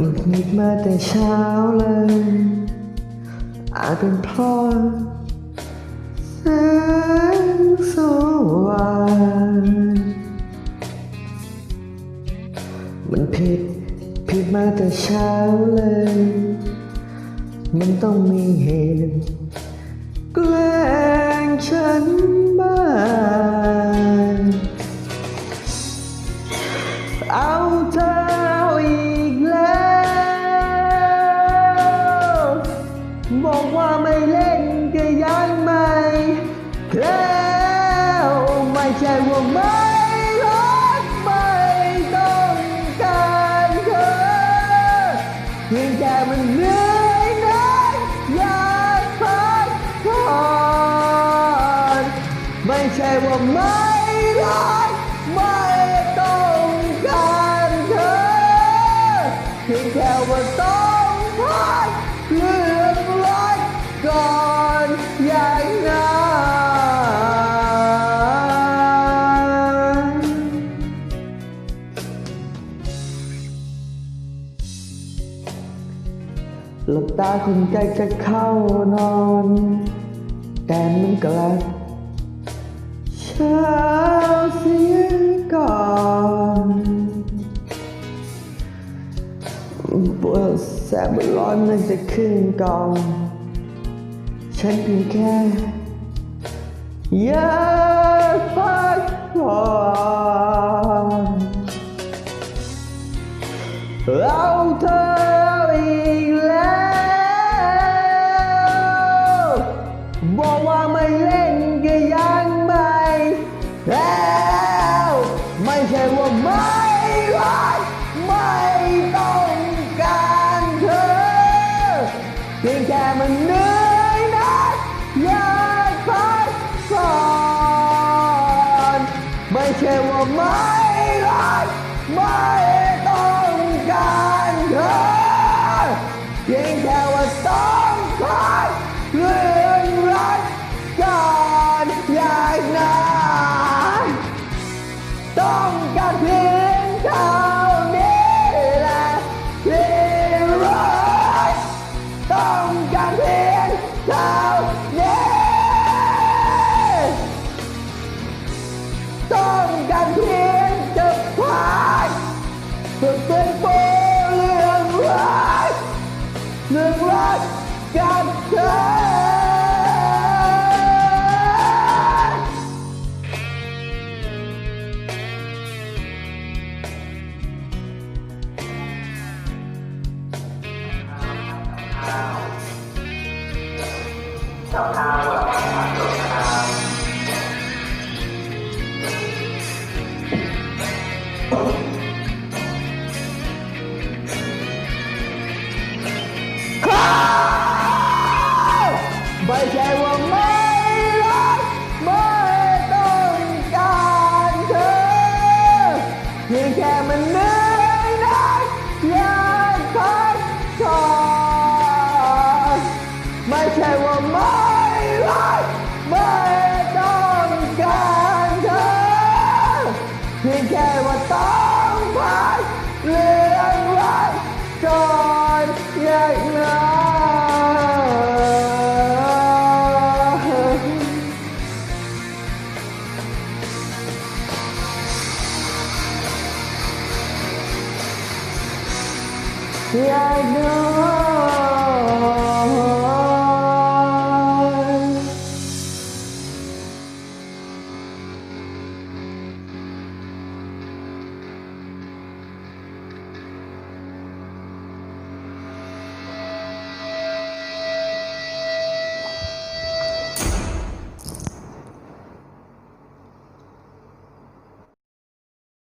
หงุดหงิดมาแต่เช้าเลย อาจเป็นเพราะแสงสว่างมันผิดผิดมาแต่เช้าเลย มันต้องมีเหตุแกล้งฉันบ้าง บอกว่าไม่เล่นก็ยังไม่แล้วไม่ใช่ว่าไม่รักไม่ต้องการเธอเพียงแค่มันเหนื่อยนักอยากพักผ่อนไม่ใช่ว่าไม่รัก หลับตาคุณใจจะเข้านอน แต่มันกลับเช้าเสียก่อนปวดแสบร้อนมันจะขึ้นก่อนฉันเพียงแค่อยาก ใช่ว่าไม่รักไม่ต้องการเธอเพียงแค่ว่าต้องการเรื่องรักกันอย่างนั้นต้องการเพียง เรื่องรักกับเธอไม่ ใช่ว่าไม่รักไม่ต้องการเธอเพียงแค่ว่าต้องพักเรื่องรักก่อนอย่างนั้นอยากนอน